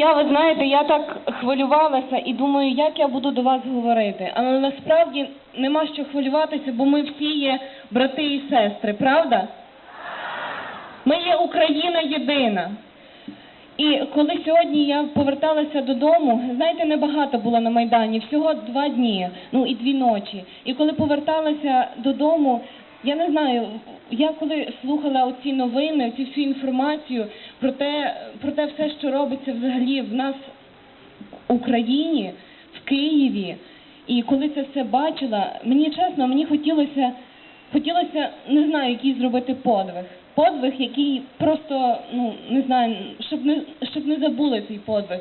я, ви знаєте, я так хвилювалася і думаю, як я буду до вас говорити. Але насправді нема що хвилюватися, бо ми всі є брати і сестри, правда? Ми є Україна єдина. І коли сьогодні я поверталася додому, знаєте, небагато було на Майдані, всього два дні, ну і дві ночі. І коли поверталася додому, я не знаю, я коли слухала оці новини, цю всю інформацію про те, про те все, що робиться взагалі в нас в Україні, в Києві, і коли це все бачила, мені чесно, мені хотілося, хотілося, не знаю, який зробити подвиг. Подвиг, який просто, ну не знаю, щоб не щоб не забули цей подвиг,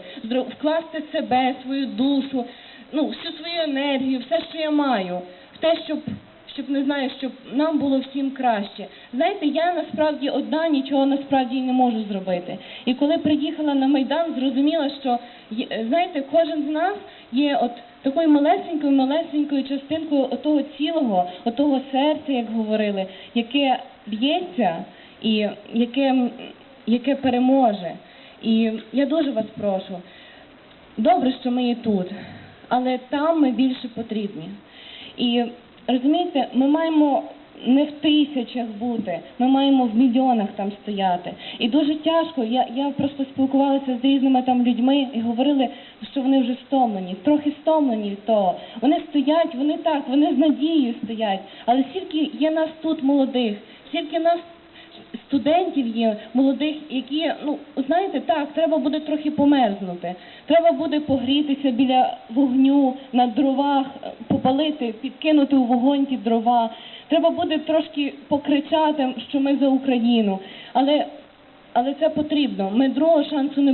вкласти себе, свою душу, ну всю свою енергію, все, що я маю, в те, щоб щоб не знаю, щоб нам було всім краще. Знаєте, я насправді одна нічого насправді не можу зробити. І коли приїхала на майдан, зрозуміла, що знаєте, кожен з нас є от такою малесенькою, малесенькою частинкою отого цілого, отого серця, як говорили, яке б'ється і яке, яке переможе. І я дуже вас прошу. Добре, що ми є тут, але там ми більше потрібні. І розумієте, ми маємо не в тисячах бути, ми маємо в мільйонах там стояти. І дуже тяжко. Я, я просто спілкувалася з різними там людьми і говорили, що вони вже стомлені, трохи стомлені від того. Вони стоять, вони так, вони з надією стоять. Але скільки є нас тут молодих, скільки нас студентів є молодих, які, ну знаєте, так, треба буде трохи померзнути. Треба буде погрітися біля вогню на дровах, попалити, підкинути у вогонь ті дрова. Треба буде трошки покричати, що ми за Україну. Але, але це потрібно. Ми другого шансу не